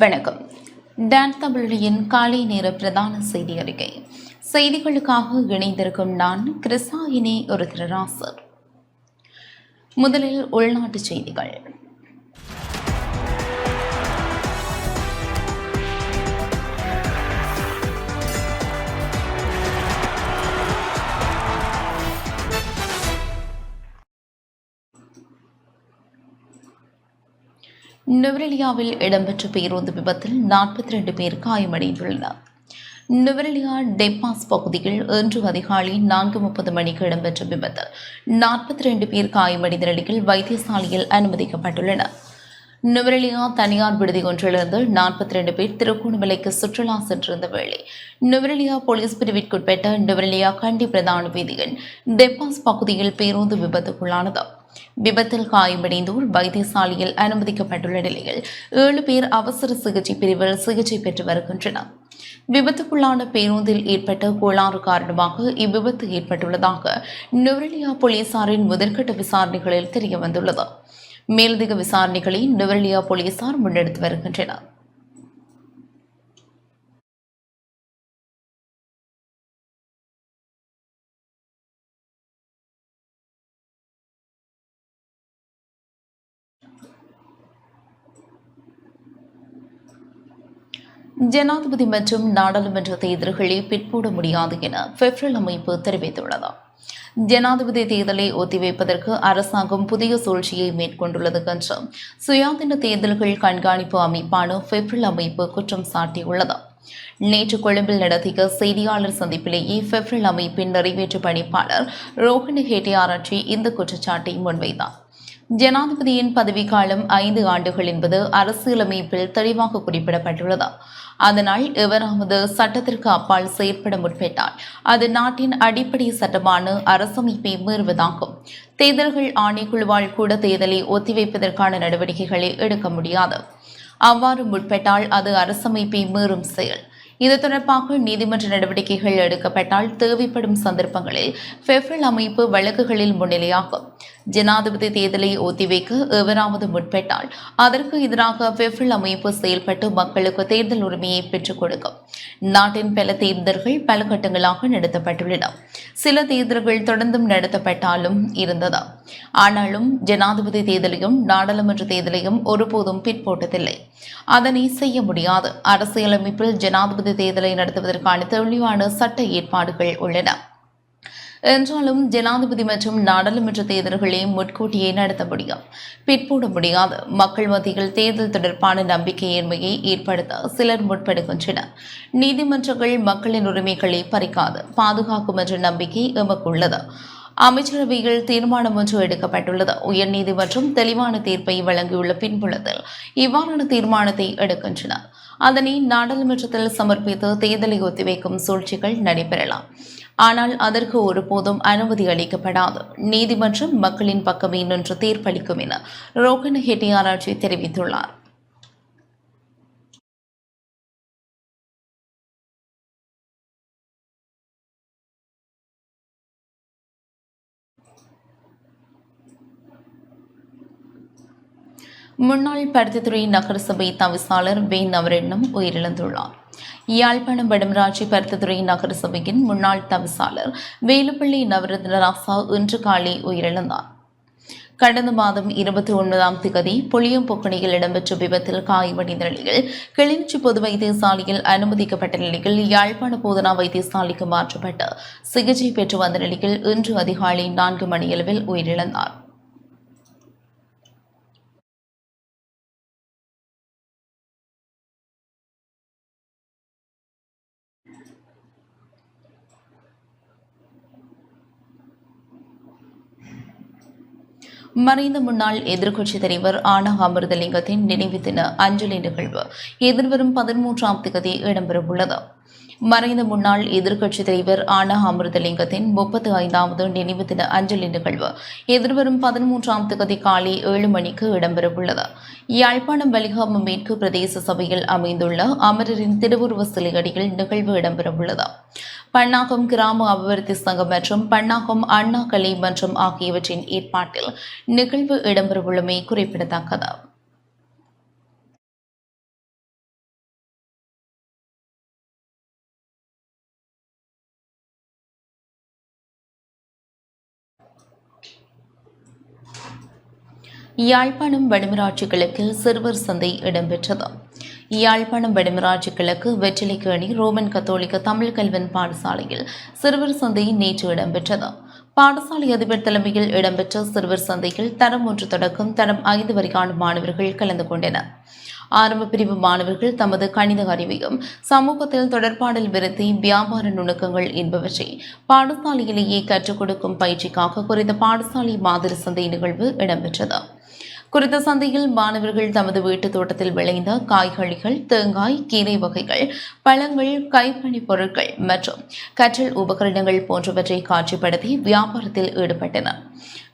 வணக்கம். டான் தமிழின் காலை நேர பிரதான செய்தி அறிக்கை. செய்திகளுக்காக இணைந்திருக்கும் நான் கிருசாயினி ஒரு திருராசர் முதலில் உள்நாட்டு செய்திகள். நுவரெலியாவில் இடம்பெற்ற பேருந்து விபத்தில் நாற்பத்தி ரெண்டு பேர் காயமடைந்துள்ளனர். நுவரெலியா டெப்பாஸ் பகுதியில் இன்று அதிகாலை நான்கு முப்பது மணிக்கு இடம்பெற்ற விபத்தில் நாற்பத்தி ரெண்டு பேர் காயமடைந்த நிலையில் வைத்தியசாலையில் அனுமதிக்கப்பட்டுள்ளனர். நுவரெலியா தனியார் விடுதி ஒன்றிலிருந்து நாற்பத்தி ரெண்டு பேர் திருகோணமலைக்கு சுற்றுலா சென்றிருந்த வேளை நுவரெலியா போலீஸ் பிரிவிற்குட்பட்ட நுவரெலியா கண்டி பிரதான வீதியின் டெப்பாஸ் பகுதியில் பேருந்து விபத்துக்குள்ளானது. விபத்தில் காயமடைந்தோர் வைத்தியசாலையில் அனுமதிக்கப்பட்டுள்ள நிலையில் ஏழு பேர் அவசர சிகிச்சை பிரிவில் சிகிச்சை பெற்று வருகின்றனர். விபத்துக்குள்ளான பேருந்தில் ஏற்பட்ட கோளாறு காரணமாக இவ்விபத்து ஏற்பட்டுள்ளதாக நுவரெலியா போலீசாரின் முதற்கட்ட விசாரணைகளில் தெரியவந்துள்ளது. மேலதிக விசாரணைகளை நுவரெலியா போலீசார் முன்னெடுத்து வருகின்றனர். ஜனாதிபதி மற்றும் நாடாளுமன்ற தேர்தல்களை பிற்போட முடியாது என பெப்ரல் அமைப்பு தெரிவித்துள்ளது. ஜனாதிபதி தேர்தலை ஒத்திவைப்பதற்கு அரசாங்கம் புதிய சூழ்ச்சியை மேற்கொண்டுள்ளது என்று சுயாதீன தேர்தல்கள் கண்காணிப்பு அமைப்பான பெப்ரல் அமைப்பு குற்றம் சாட்டியுள்ளது. நேற்று கொழும்பில் நடத்திய செய்தியாளர் சந்திப்பிலேயே பெப்ரல் அமைப்பின் நிறைவேற்று பணிப்பாளர் ரோஹிணி ஹேட்டியாராட்சி இந்த குற்றச்சாட்டை முன்வைத்தார். ஜனாதிபதியின் பதவிக்காலம் ஐந்து ஆண்டுகள் என்பது அரசியலமைப்பில் தெளிவாக குறிப்பிடப்பட்டுள்ளது. அதனால் எவராவது சட்டத்திற்கு அப்பால் செயற்பட முற்பட்டால் அது நாட்டின் அடிப்படை சட்டமான அரசமைப்பை மீறுவதாகும். தேர்தல்கள் ஆணைக்குழுவால் கூட தேர்தலை ஒத்திவைப்பதற்கான நடவடிக்கைகளை எடுக்க முடியாது. அவ்வாறு முற்பட்டால் அது அரசமைப்பை மீறும் செயல். இது தொடர்பாக நீதிமன்ற நடவடிக்கைகள் எடுக்கப்பட்டால் தேவைப்படும் சந்தர்ப்பங்களில் பெஃபல் அமைப்பு வழக்குகளில் முன்னிலையாகும். ஜனாதிபதி தேர்தலை ஒத்திவைக்க எவராவது முற்பட்டால் அதற்கு எதிராக பெஃபல் அமைப்பு செயல்பட்டு மக்களுக்கு தேர்தல் உரிமையை பெற்றுக் கொடுக்கும். நாட்டின் பல தேர்தல்கள் பல கட்டங்களாக நடத்தப்பட்டுள்ளன. சில தேர்தல்கள் தொடர்ந்தும் நடத்தப்பட்டாலும் இருந்தது. ஆனாலும் ஜனாதிபதி தேர்தலையும் நாடாளுமன்ற தேர்தலையும் ஒருபோதும் பிற்போட்டதில்லை. அதனை செய்ய முடியாது. அரசியலமைப்பில் ஜனாதிபதி தேர்தலை நடத்துவதற்கான தெளிவான சட்ட ஏற்பாடுகள் உள்ளன. என்றாலும் ஜனாதிபதி மற்றும் நாடாளுமன்ற தேர்தல்களை முன்கூட்டியே நடத்த முடியும். பிற்போட முடியாது. மக்கள் மத்தியில் தேர்தல் தொடர்பான நம்பிக்கையின்மையை ஏற்படுத்த சிலர் முற்படுகின்றனர். நீதிமன்றங்கள் மக்களின் உரிமைகளை பறிக்காது. பாதுகாக்கும் என்ற நம்பிக்கை எமக்குள்ளது. அமைச்சரவையில் தீர்மானம் ஒன்று எடுக்கப்பட்டுள்ளது. உயர்நீதிமன்றம் தெளிவான தீர்ப்பை வழங்கியுள்ள பின்புலத்தில் இவ்வாறான தீர்மானத்தை எடுக்கின்றனர். அதனை நாடாளுமன்றத்தில் சமர்ப்பித்து தேர்தலை ஒத்திவைக்கும் சூழ்ச்சிகள் நடைபெறலாம். ஆனால் அதற்கு ஒருபோதும் அனுமதி அளிக்கப்படாது. நீதிமன்றம் மக்களின் பக்கமே நின்று தீர்ப்பளிக்கும் என ரோகன் ஹெட்டியாராட்சி தெரிவித்துள்ளார். முன்னாள் பருத்தித்துறை நகரசபை தவிசாளர் வே நவரெண்ணம் உயிரிழந்துள்ளார். யாழ்ப்பாணம் வடமராட்சி பருத்தித்துறை நகரசபையின் முன்னாள் தவிசாளர் வேலுப்பள்ளி நவரத்ன ராசா இன்று காலை உயிரிழந்தார். கடந்த மாதம் இருபத்தி ஒன்பதாம் திகதி புளியம்பொக்கணியில் இடம்பெற்ற விபத்தில் காயமடைந்த நிலையில் கிளிநொச்சி பொது வைத்தியசாலையில் அனுமதிக்கப்பட்ட நிலையில் யாழ்ப்பாண போதனா வைத்தியசாலைக்கு மாற்றப்பட்டு சிகிச்சை பெற்று வந்த நிலையில் இன்று அதிகாலை நான்கு மணியளவில் உயிரிழந்தார். மறைந்த முன்னாள் எதிர்க்கட்சித் தலைவர் ஆனா அமிர்தலிங்கத்தின் நினைவு தின அஞ்சலி நிகழ்வு எதிர்வரும் பதிமூன்றாம் தேதி இடம்பெறவுள்ளது. மறைந்த முன்னாள் எதிர்க்கட்சித் தலைவர் ஆனா அமிர்தலிங்கத்தின் முப்பத்தி ஐந்தாவது நினைவு தின அஞ்சலி நிகழ்வு எதிர்வரும் பதிமூன்றாம் தேதி காலை ஏழு மணிக்கு இடம்பெறவுள்ளது. யாழ்ப்பாணம் வலிகாம மேற்கு பிரதேச சபையில் அமைந்துள்ள அமரரின் திருவுருவ சிலையடியில் நிகழ்வு இடம்பெறவுள்ளது. பன்னாகம் கிராம அபிவிருத்தி சங்கம் மற்றும் பன்னாகம் அண்ணா கலை மன்றம் ஆகியவற்றின் ஏற்பாட்டில் நிகழ்வு இடம்பெறவுள்ளமை குறிப்பிடத்தக்கது. யாழ்ப்பாணம் வடமராட்சி கிழக்கில் சிறுவர் சந்தை இடம்பெற்றது. யாழ்ப்பாணம் வடமராட்சி கிழக்கு வெற்றிலைக்கேணி ரோமன் கத்தோலிக்க தமிழ் கல்வன் பாடசாலையில் சிறுவர் சந்தை நேற்று இடம்பெற்றது. பாடசாலை அதிபர் தலைமையில் இடம்பெற்ற சிறுவர் சந்தையில் தரம் ஒன்று தொடக்கம் தரம் ஐந்து வரைக்கான மாணவர்கள் கலந்து கொண்டனர். ஆரம்ப பிரிவு மாணவர்கள் தமது கணித அறிவையும் சமூகத்தில் தொடர்பாடல் விருத்தி வியாபார நுணுக்கங்கள் என்பவற்றை பாடசாலையிலேயே கற்றுக் கொடுக்கும் பயிற்சிக்காக குறித்த பாடசாலை மாதிரி சந்தை நிகழ்வு இடம்பெற்றது. குறித்த சந்தையில் மாணவர்கள் தமது வீட்டு தோட்டத்தில் விளைந்த காய்கறிகள் தேங்காய் கீரை வகைகள் பழங்கள் கைப்பணி பொருட்கள் மற்றும் கற்றல் உபகரணங்கள் போன்றவற்றை காட்சிப்படுத்தி வியாபாரத்தில் ஈடுபட்டனர்.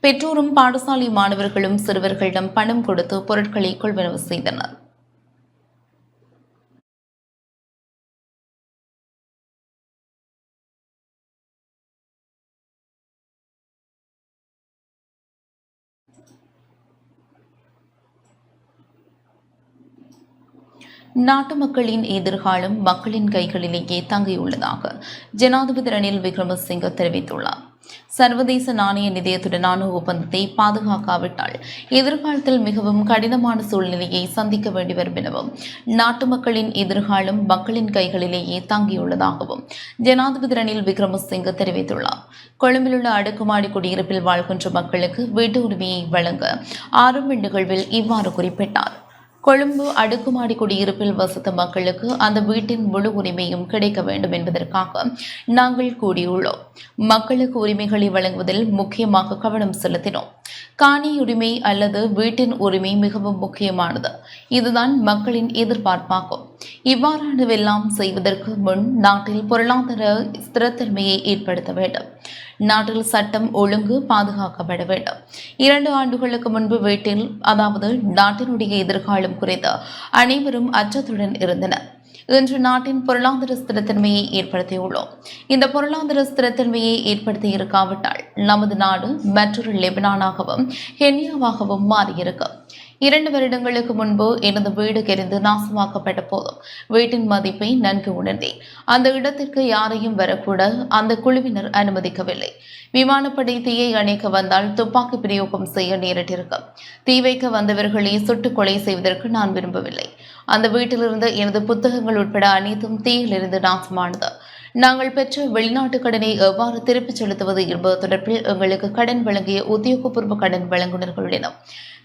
பெற்றோரும் பாடசாலை மாணவர்களும் சிறுவர்களிடம் பணம் கொடுத்து பொருட்களை கொள்வனவு செய்தனர். நாட்டு மக்களின் எதிர்காலம் மக்களின் கைகளிலேயே தங்கியுள்ளதாக ஜனாதிபதி ரணில் விக்ரமசிங்க தெரிவித்துள்ளார். சர்வதேச நாணய நிதியத்துடனான ஒப்பந்தத்தை பாதுகாக்காவிட்டால் எதிர்காலத்தில் மிகவும் கடினமான சூழ்நிலையை சந்திக்க வேண்டி வரும் எனவும் நாட்டு மக்களின் எதிர்காலம் மக்களின் கைகளிலேயே தங்கியுள்ளதாகவும் ஜனாதிபதி ரணில் விக்ரமசிங்க தெரிவித்துள்ளார். கொழும்பிலுள்ள அடுக்குமாடி குடியிருப்பில் வாழ்கின்ற மக்களுக்கு வீட்டு உரிமையை வழங்க ஆரம்ப நிகழ்வில் இவ்வாறு குறிப்பிட்டார். கொழும்பு அடுக்குமாடி குடியிருப்பில் வசித்த மக்களுக்கு அந்த வீட்டின் முழு உரிமையும் கிடைக்க வேண்டும் என்பதற்காக நாங்கள் கூடியுள்ளோம். மக்களுக்கு உரிமைகளை வழங்குவதில் முக்கியமாக கவனம் செலுத்தினோம். காணி உரிமை அல்லது வீட்டின் உரிமை மிகவும் முக்கியமானது. இதுதான் மக்களின் எதிர்பார்ப்பாகும். இவ்வாறானவெல்லாம் செய்வதற்கு முன் நாட்டில் பொருளாதார ஸ்திரத்தன்மையை ஏற்படுத்த வேண்டும். நாட்டில் சட்டம் ஒழுங்கு பாதுகாக்கப்பட வேண்டும். இரண்டு ஆண்டுகளுக்கு முன்பு வீட்டில் அதாவது நாட்டினுடைய எதிர்காலம் குறித்து அனைவரும் அச்சத்துடன் இருந்தனர். இன்று நாட்டின் பொருளாதார ஸ்திரத்தன்மையை ஏற்படுத்தியுள்ளோம். இந்த பொருளாதார ஸ்திரத்தன்மையை ஏற்படுத்தி இருக்காவிட்டால் நமது நாடு மற்றொரு லெபனானாகவும் கென்யாவாகவும் மாறியிருக்கும் இரண்டு வருடங்களுக்கு முன்பு எனது வீடு கெரிந்து நாசமாக்கப்பட்ட போதும் வீட்டின் மதிப்பை நன்கு உணர்ந்தேன். அந்த இடத்திற்கு யாரையும் வரக்கூட அந்த குழுவினர் அனுமதிக்கவில்லை. விமானப்படை தீயை அணைக்க வந்தால் துப்பாக்கி பிரயோகம் செய்ய நேரிட்டிருக்கும் தீ வைக்க வந்தவர்களை சுட்டுக் கொலை செய்வதற்கு நான் விரும்பவில்லை. அந்த வீட்டிலிருந்து எனது புத்தகங்கள் உட்பட அனைத்தும் தீயிலிருந்து நாசமானது. நாங்கள் பெற்ற வெளிநாட்டு கடனை எவ்வாறு திருப்பிச் செலுத்துவது என்பது தொடர்பில் எங்களுக்கு கடன் வழங்கிய உத்தியோகபூர்வ கடன் வழங்குநர்களுடனும்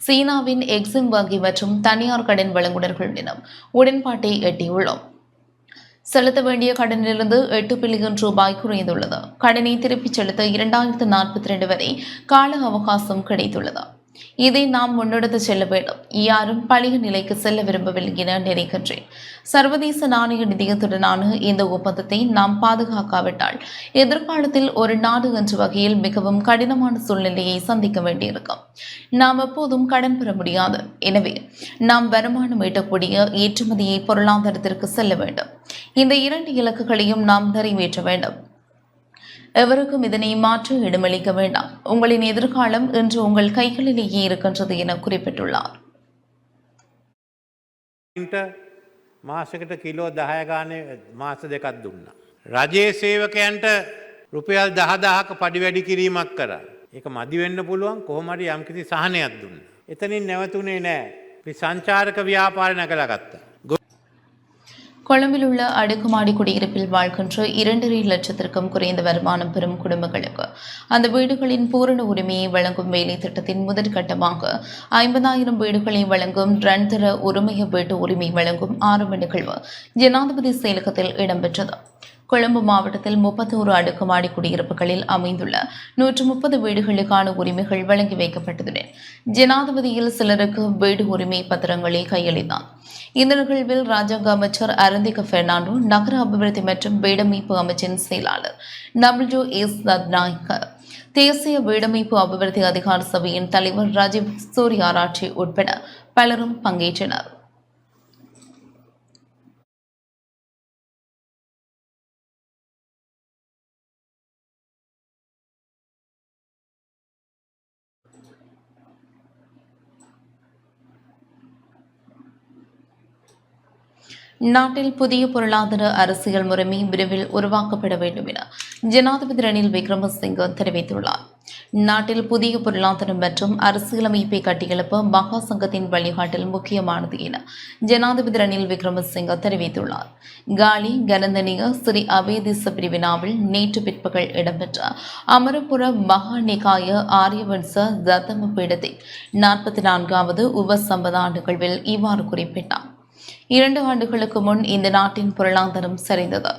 சீனாவின் எக்ஸிம் வங்கி மற்றும் தனியார் கடன் வழங்குநர்களுடனும் உடன்பாட்டை எட்டியுள்ளோம். செலுத்த வேண்டிய கடனிலிருந்து எட்டு பில்லியன் ரூபாய் குறைந்துள்ளது. கடனை திருப்பிச் செலுத்த இரண்டாயிரத்து நாற்பத்தி ரெண்டு வரை கால அவகாசம் கிடைத்துள்ளது. இதை நாம் முன்னெடுத்து செல்ல வேண்டும். யாரும் பழைய நிலைக்கு செல்ல விரும்பவில்லை என நினைக்கின்றேன். சர்வதேச நாணய நிதியத்துடனான இந்த ஒப்பந்தத்தை நாம் பாதுகாக்காவிட்டால் எதிர்காலத்தில் ஒரு நாடு என்ற வகையில் மிகவும் கடினமான சூழ்நிலையை சந்திக்க வேண்டியிருக்கும். நாம் எப்போதும் கடன் பெற முடியாது. எனவே நாம் வருமானம் ஈட்டக்கூடிய ஏற்றுமதியை பொருளாதாரத்திற்கு செல்ல வேண்டும். இந்த இரண்டு இலக்குகளையும் நாம் நிறைவேற்ற வேண்டும். எவருக்கும் இதனை மாற்ற இடமளிக்க வேண்டாம் உங்களின் எதிர்காலம் இன்று உங்கள் கைகளிலேயே இருக்கின்றது என குறிப்பிட்டுள்ளார் ඉන්ට මාසකට කිලෝ දහය ගානය මාස දෙකත් දුන්න. රජයේ සේවකයන්ට රුපියල් දහදාහක පඩි වැඩි කිරීමක් කර. එක මදිවෙන්න පුළුවන් කොහොමට යම්කිසි සහනයක් දුන්න. එතනින් නැවතුනේ නෑ පි සංචාරක ව්‍යාපාර නැකලගත්තා. கொழும்பில் உள்ள அடுக்குமாடி குடியிருப்பில் வாழ்கின்ற இரண்டரை லட்சத்திற்கும் குறைந்த வருமானம் பெறும் குடும்பங்களுக்கு அந்த வீடுகளின் பூரண உரிமையை வழங்கும் வேலை திட்டத்தின் முதற்கட்டமாக ஐம்பதாயிரம் வீடுகளை வழங்கும் ரன்தர உரிமைய வீட்டு உரிமை வழங்கும் ஆரம்ப நிகழ்வு ஜனாதிபதி செயலகத்தில் இடம்பெற்றது. கொழும்பு மாவட்டத்தில் முப்பத்தோரு அடுக்குமாடி குடியிருப்புகளில் அமைந்துள்ள நூற்று முப்பது வீடுகளுக்கான உரிமைகள் வழங்கி வைக்கப்பட்டதுடன் ஜனாதிபதியில் சிலருக்கு வீடு உரிமை பத்திரங்களை கையளித்தார். இந்த நிகழ்வில் ராஜாங்க அமைச்சர் அரந்திக பெர்னாண்டோ நகர அபிவிருத்தி மற்றும் வீடமைப்பு அமைச்சின் செயலாளர் டபிள்யூ எஸ். தத்நாயக்க தேசிய வீடமைப்பு அபிவிருத்தி அதிகார சபையின் தலைவர் ராஜீவ் சூரியாராட்சி உட்பட பலரும் பங்கேற்றனர். நாட்டில் புதிய பொருளாதார அரசியல் முறைமை விரைவில் உருவாக்கப்பட வேண்டும் என ஜனாதிபதி ரணில் விக்ரமசிங்க தெரிவித்துள்ளார். நாட்டில் புதிய பொருளாதாரம் மற்றும் அரசியலமைப்பை கட்டியெழுப்ப மகா சங்கத்தின் வழிகாட்டல் முக்கியமானது என ஜனாதிபதி ரணில் விக்ரமசிங்க தெரிவித்துள்ளார். காலி கனந்தனிய ஸ்ரீ அபேதிச பிரிவினாவில் நேற்று பிற்பகல் இடம்பெற்ற அமரபுர மகாநிகாய ஆரியவன்ச தத்தம பீடத்தின் நாற்பத்தி நான்காவது உபசம்பதா நிகழ்வில் இவ்வாறு குறிப்பிட்டார். இரண்டு ஆண்டுகளுக்கு முன் இந்த நாட்டின் பொருளாதாரம் சரிந்தது.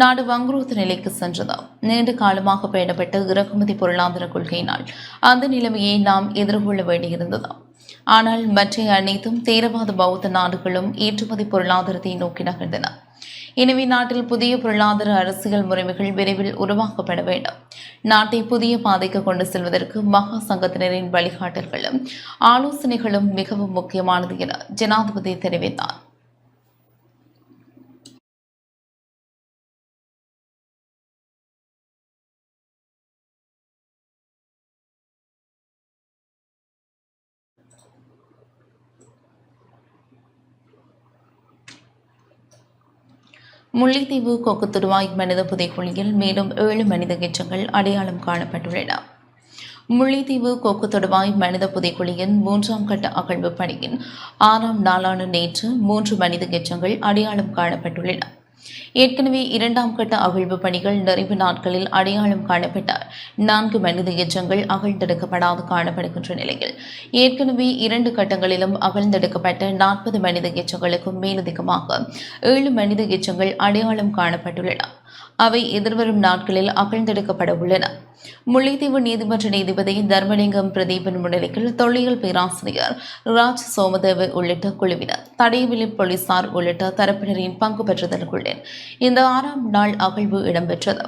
நாடு வங்குரோத்து நிலைக்கு சென்றது. நீண்ட காலமாக பேணப்பட்ட இறக்குமதி பொருளாதார கொள்கையினால் அந்த நிலைமையை நாம் எதிர்கொள்ள வேண்டியிருந்தது. ஆனால் மற்ற அனைத்தும் தேரவாத பௌத்த நாடுகளும் ஏற்றுமதி பொருளாதாரத்தை நோக்கி நகர்ந்தன. எனவே நாட்டில் புதிய பொருளாதார அரசியல் முறைமைகள் விரைவில் உருவாக்கப்பட வேண்டும். நாட்டை புதிய பாதைக்கு கொண்டு செல்வதற்கு மகா சங்கத்தினரின் வழிகாட்டல்களும் ஆலோசனைகளும் மிகவும் முக்கியமானது என ஜனாதிபதி தெரிவித்தார். முல்லைத்தீவு கொக்குத்துருவாய் மனித புதைக்குழியில் மேலும் ஏழு மனித எச்சங்கள் அடையாளம் காணப்பட்டுள்ளன. முல்லைத்தீவு கொக்கு தொடுவாய் மனித புதைக்குழியின் மூன்றாம் கட்ட அகழ்வு பணியின் ஆறாம் நாளான நேற்று மூன்று மனித எச்சங்கள் அடையாளம் காணப்பட்டுள்ளன. ஏற்கனவே இரண்டாம் கட்ட அகழ்வு பணிகள் நிறைவு நாட்களில் அடையாளம் காணப்பட்ட நான்கு மனித எச்சங்கள் அகழ்ந்தெடுக்கப்படாது காணப்படுகின்ற நிலையில். ஏற்கனவே இரண்டு கட்டங்களிலும் அகழ்ந்தெடுக்கப்பட்ட நாற்பது மனித எச்சங்களுக்கும் மேலதிகமாக ஏழு மனித எச்சங்கள் அடையாளம் காணப்பட்டுள்ளன. அவை எதிர்வரும் நாட்களில் அகழ்ந்தெடுக்கப்பட உள்ளன முல்லைத்தீவு நீதிமன்ற நீதிபதி தர்மலிங்கம் பிரதீபன் முன்னிலையில் தொல்லியல் பேராசிரியர் ராஜ் சோமதேவ உள்ளிட்ட குழுவினர் தடைவிலி போலீசார் உள்ளிட்ட தரப்பினரின் பங்கு பெற்றதற்குள்ளேன் இந்த ஆறாம் நாள் அகழ்வு இடம்பெற்றது.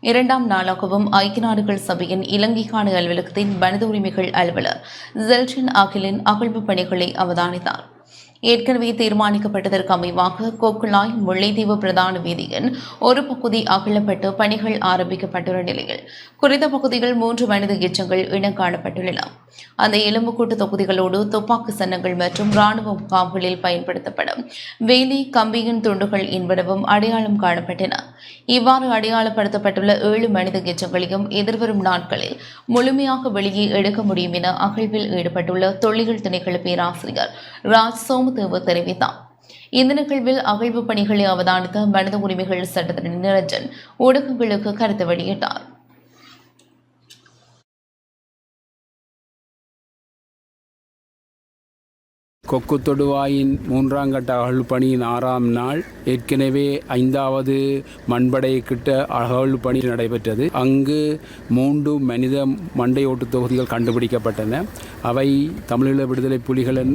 இரண்டாம் நாளாகவும் ஐக்கிய நாடுகள் சபையின் இலங்கைக்கான அலுவலகத்தின் மனித உரிமைகள் அலுவலர் ஜெல்டன் அகிலின் அகழ்வு பணிகளை அவதானித்தார். ஏற்கனவே தீர்மானிக்கப்பட்டதற்கு அமைவாக கொக்குலாய் முல்லைத்தீவு பிரதான வீதியின் ஒரு பகுதி அகலப்பட்டு பணிகள் ஆரம்பிக்கப்பட்டுள்ள நிலையில் குறித்த பகுதிகள் மூன்று மனித எச்சங்கள் இனம் காணப்பட்டுள்ளன. அந்த எலும்புக்கூட்டு தொகுதிகளோடு துப்பாக்கி சன்னங்கள் மற்றும் ராணுவ முகாம்களில் பயன்படுத்தப்படும். வேலி கம்பியின் துண்டுகள் என்பனவும் அடையாளம் காணப்பட்டன. இவ்வாறு அடையாளப்படுத்தப்பட்டுள்ள ஏழு மனித எச்சங்களையும் எதிர்வரும் நாட்களில் முழுமையாக வெளியே எடுக்க முடியும் என அகழ்வில் ஈடுபட்டுள்ள தொல்லியல் திணைக்கள பேராசிரியர் ராஜ் சோமதேவ தெரிவித்தார். இந்த நிகழ்வில் அகழ்வு பணிகளை அவதானித்த மனித உரிமைகள் சட்டத்தின் நிரஞ்சன் ஊடகங்களுக்கு கருத்து வெளியிட்டார். கொக்கு தொடுவாயின் மூன்றாம் கட்ட அகழ் பணியின் ஆறாம் நாள் ஏற்கனவே ஐந்தாவது மண்படை கிட்ட அகழ் பணி நடைபெற்றது. அங்கு மூன்று மனித மண்டையோட்டு தொகுதிகள் கண்டுபிடிக்கப்பட்டன. அவை தமிழீழ விடுதலை புலிகளின்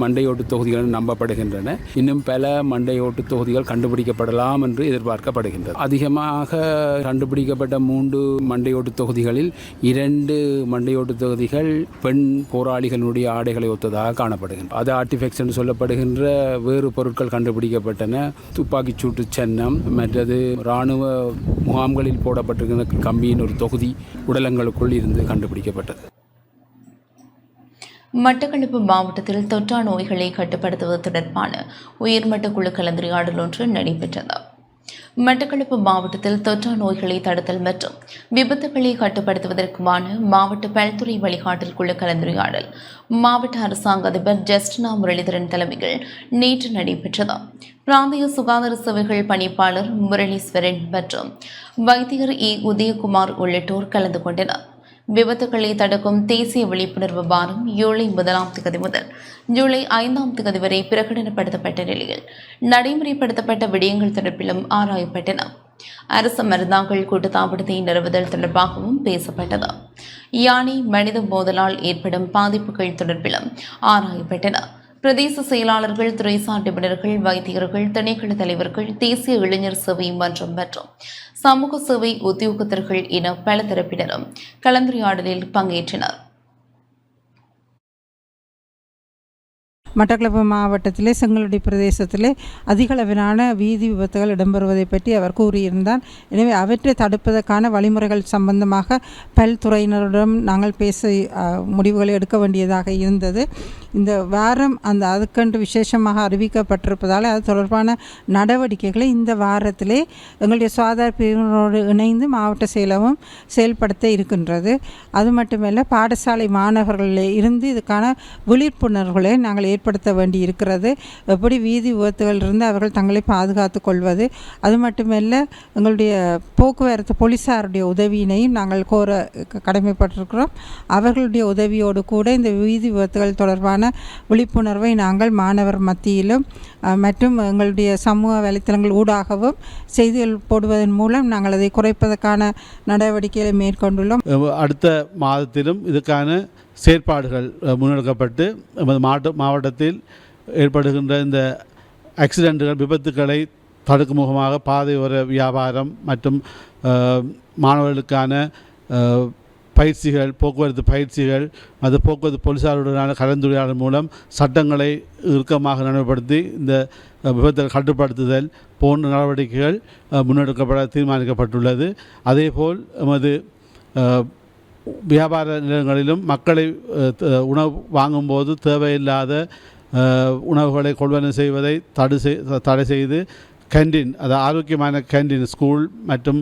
மண்டையோட்டு தொகுதிகள் நம்பப்படுகின்றன. இன்னும் பல மண்டையோட்டு தொகுதிகள் கண்டுபிடிக்கப்படலாம் என்று எதிர்பார்க்கப்படுகின்றது. அதிகமாக கண்டுபிடிக்கப்பட்ட மூன்று மண்டையோட்டு தொகுதிகளில் இரண்டு மண்டையோட்டு தொகுதிகள் பெண் போராளிகளுடைய ஆடைகளை ஒத்ததாக காணப்படுகின்றன. அது ஆர்டிஃபெக்ட்ஸ் என்று சொல்லப்படுகின்ற வேறு பொருட்கள் கண்டுபிடிக்கப்பட்டன. துப்பாக்கிச் சூட்டு சன்னம் மற்றது இராணுவ முகாம்களில் போடப்பட்டிருக்கிற கம்பியின் ஒரு தொகுதி உடலங்களுக்குள் இருந்து கண்டுபிடிக்கப்பட்டது. மட்டக்களப்பு மாவட்டத்தில் தொற்றா நோய்களை கட்டுப்படுத்துவது தொடர்பான உயர்மட்ட குழு கலந்துரையாடல் ஒன்று நடைபெற்றது. மட்டக்களப்பு மாவட்டத்தில் தொற்றா நோய்களை தடுத்தல் மற்றும் விபத்துகளை கட்டுப்படுத்துவதற்குமான மாவட்ட பல்துறை வழிகாட்டல் குழு கலந்துரையாடல். மாவட்ட அரசாங்க அதிபர் ஜஸ்டினா முரளிதரன் தலைமையில் நேற்று நடைபெற்றது. பிராந்திய சுகாதார சேவைகள் பணிப்பாளர் முரளீஸ்வரன் மற்றும் வைத்தியர் இ உதயகுமார் உள்ளிட்டோர் கலந்து கொண்டனர். விபத்துகளை தடுக்கும் தேசிய விழிப்புணர்வு வாரம் ஜூலை முதலாம் தேதி முதல் ஜூலை ஐந்தாம் தேதி வரை பிரகடனப்படுத்தப்பட்ட நிலையில் நடைமுறைப்படுத்தப்பட்ட விடயங்கள் தொடர்பிலும் ஆராயப்பட்டன. அரசு மருந்தாங்கள் கூட்டுத்தாபனத்தை நிறுவுதல் தொடர்பாகவும் பேசப்பட்டது. யானை மனித மோதலால் ஏற்படும் பாதிப்புகள் தொடர்பிலும் ஆராயப்பட்டன. பிரதேச செயலாளர்கள் துறைசார் நிபுணர்கள் வைத்தியர்கள் திணைக்கள தலைவர்கள் தேசிய இளைஞர் சேவை மன்றம் மற்றும் சமூக சேவை உத்தியோகத்தர்கள் என பல தரப்பினரும் கலந்துரையாடலில் பங்கேற்றனர். மட்டக்களப்பு மாவட்டத்திலே செங்கலடி பிரதேசத்திலே அதிகளவிலான வீதி விபத்துகள் இடம்பெறுவதை பற்றி அவர் கூறியிருந்தார். எனவே அவற்றை தடுப்பதற்கான வழிமுறைகள் சம்பந்தமாக பல்துறையினரிடம் நாங்கள் பேச முடிவுகளை எடுக்க வேண்டியதாக இருந்தது. இந்த வாரம் அந்த அதுக்கென்று விசேஷமாக அறிவிக்கப்பட்டிருப்பதால் அது தொடர்பான நடவடிக்கைகளை இந்த வாரத்திலே எங்களுடைய சுகாதார பிரிவினரோடு இணைந்து மாவட்ட செயலகம் செயல்படுத்த இருக்கின்றது. அது மட்டுமல்ல பாடசாலை மாணவர்களில் இருந்து இதுக்கான விழிப்புணர்வுகளை நாங்கள் ஏற்படுத்த வேண்டி இருக்கிறது. எப்படி வீதி விபத்துகளிலிருந்து அவர்கள் தங்களை பாதுகாத்து கொள்வது. அது மட்டுமல்ல எங்களுடைய போக்குவரத்து போலீஸாருடைய உதவியினையும் நாங்கள் கோர க- கடமைப்பட்டிருக்கிறோம். அவர்களுடைய உதவியோடு கூட இந்த வீதி விபத்துகள் தொடர்பான விழிப்புணர்வை நாங்கள் மாணவர் மத்தியிலும் மற்றும் எங்களுடைய சமூக வலைத்தளங்கள் ஊடாகவும் செய்திகள் போடுவதன் மூலம் நாங்கள் அதை குறைப்பதற்கான நடவடிக்கைகளை மேற்கொண்டுள்ளோம். அடுத்த மாதத்திலும் இதுக்கான செயற்பாடுகள் முன்னெடுக்கப்பட்டு எமது மாவட்ட மாவட்டத்தில் ஏற்படுகின்ற இந்த ஆக்சிடென்ட்டுகள் விபத்துக்களை தடுக்கும் முகமாக பாதையோர வியாபாரம் மற்றும் மாணவர்களுக்கான பயிற்சிகள் போக்குவரத்து பயிற்சிகள் அது போக்குவரத்து போலீஸாருடனான கலந்துரையாடல் மூலம் சட்டங்களை இறுக்கமாக நடைமுறைப்படுத்தி இந்த அஹ், விபத்தை கட்டுப்படுத்துதல் போன்ற நடவடிக்கைகள் முன்னெடுக்கப்பட தீர்மானிக்கப்பட்டுள்ளது. அதேபோல் எமது வியாபார நிலங்களிலும் மக்களை உணவு வாங்கும்போது தேவையில்லாத உணவுகளை கொள்வனை செய்வதை தடு தடை செய்து கேன்டீன் அது ஆரோக்கியமான கேன்டீன் ஸ்கூல் மற்றும்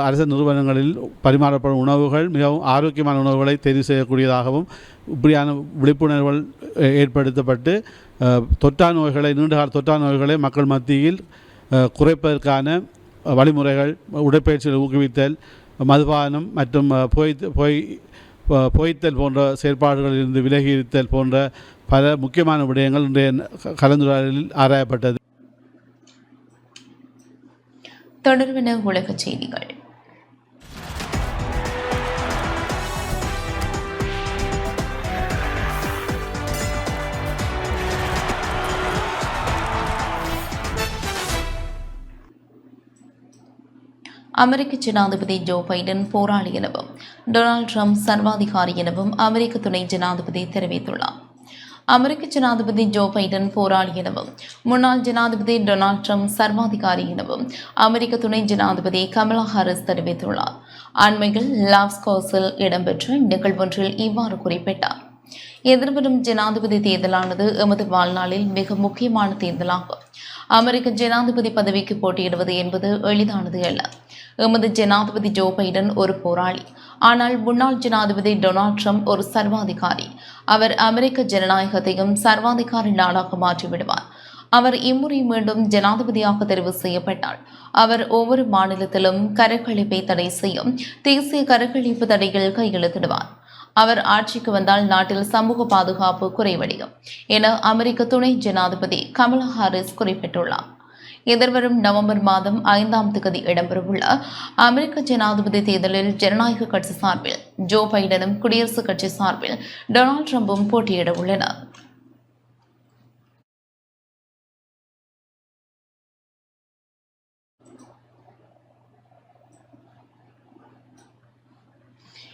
அரசு நிறுவனங்களில் பரிமாறப்படும் உணவுகள் மிகவும் ஆரோக்கியமான உணவுகளை தெரிவு செய்யக்கூடியதாகவும் இப்படியான விழிப்புணர்வுகள் ஏற்படுத்தப்பட்டு தொற்றா நோய்களை நீண்டகால தொற்றா நோய்களை மக்கள் மத்தியில் குறைப்பதற்கான வழிமுறைகள் உடற்பயிற்சிகளை ஊக்குவித்தல் மதுபானம் மற்றும் பொய் பொய் பொய்த்தல் போன்ற செயற்பாடுகளில் இருந்து விலகி இருத்தல் போன்ற பல முக்கியமான விடயங்கள் இன்றைய கலந்துரையாடலில் ஆராயப்பட்டது. தொடர்பென உலக செய்திகள். அமெரிக்க ஜனாதிபதி ஜோ பைடன் போராளி எனவும் டொனால்ட் ட்ரம்ப் சர்வாதிகாரி எனவும் அமெரிக்க துணை ஜனாதிபதி தெரிவித்துள்ளார். அமெரிக்க ஜனாதிபதி ஜோ பைடன் போராளி எனவும் முன்னாள் ஜனாதிபதி டொனால்ட் ட்ரம்ப் சர்வாதிகாரி எனவும் அமெரிக்க துணை ஜனாதிபதி கமலா ஹாரிஸ் தெரிவித்துள்ளார். அண்மையில் லாப்ஸ்கோஸில் இடம்பெற்ற நிகழ்வொன்றில் இவ்வாறு குறிப்பிட்டார். எதிர்வரும் ஜனாதிபதி தேர்தலானது எமது வாழ்நாளில் மிக முக்கியமான தேர்தலாகும். அமெரிக்க ஜனாதிபதி பதவிக்கு போட்டியிடுவது என்பது எளிதானது அல்ல. எமது ஜனாதிபதி ஜோ பைடன் ஒரு போராளி. ஆனால் முன்னாள் ஜனாதிபதி டொனால்ட் ட்ரம்ப் ஒரு சர்வாதிகாரி. அவர் அமெரிக்க ஜனநாயகத்தையும் சர்வாதிகாரி நாடாக மாற்றிவிடுவார். அவர் இம்முறை மீண்டும் ஜனாதிபதியாக தெரிவு செய்யப்பட்டார். அவர் ஒவ்வொரு மாநிலத்திலும் கருக்கழிப்பை தடை செய்யும் தேசிய கருக்கழிப்பு தடையில் கையெழுத்திடுவார். அவர் ஆட்சிக்கு வந்தால் நாட்டில் சமூக பாதுகாப்பு குறைவடையும் என அமெரிக்க துணை ஜனாதிபதி கமலா ஹாரிஸ் குறிப்பிட்டுள்ளார். எதிர்வரும் நவம்பர் மாதம் ஐந்தாம் தேதி இடம்பெறவுள்ள அமெரிக்க ஜனாதிபதி தேர்தலில் ஜனநாயக கட்சி சார்பில் ஜோ பைடனும் குடியரசுக் கட்சி சார்பில் டொனால்ட் ட்ரம்பும் போட்டியிட உள்ளனர்.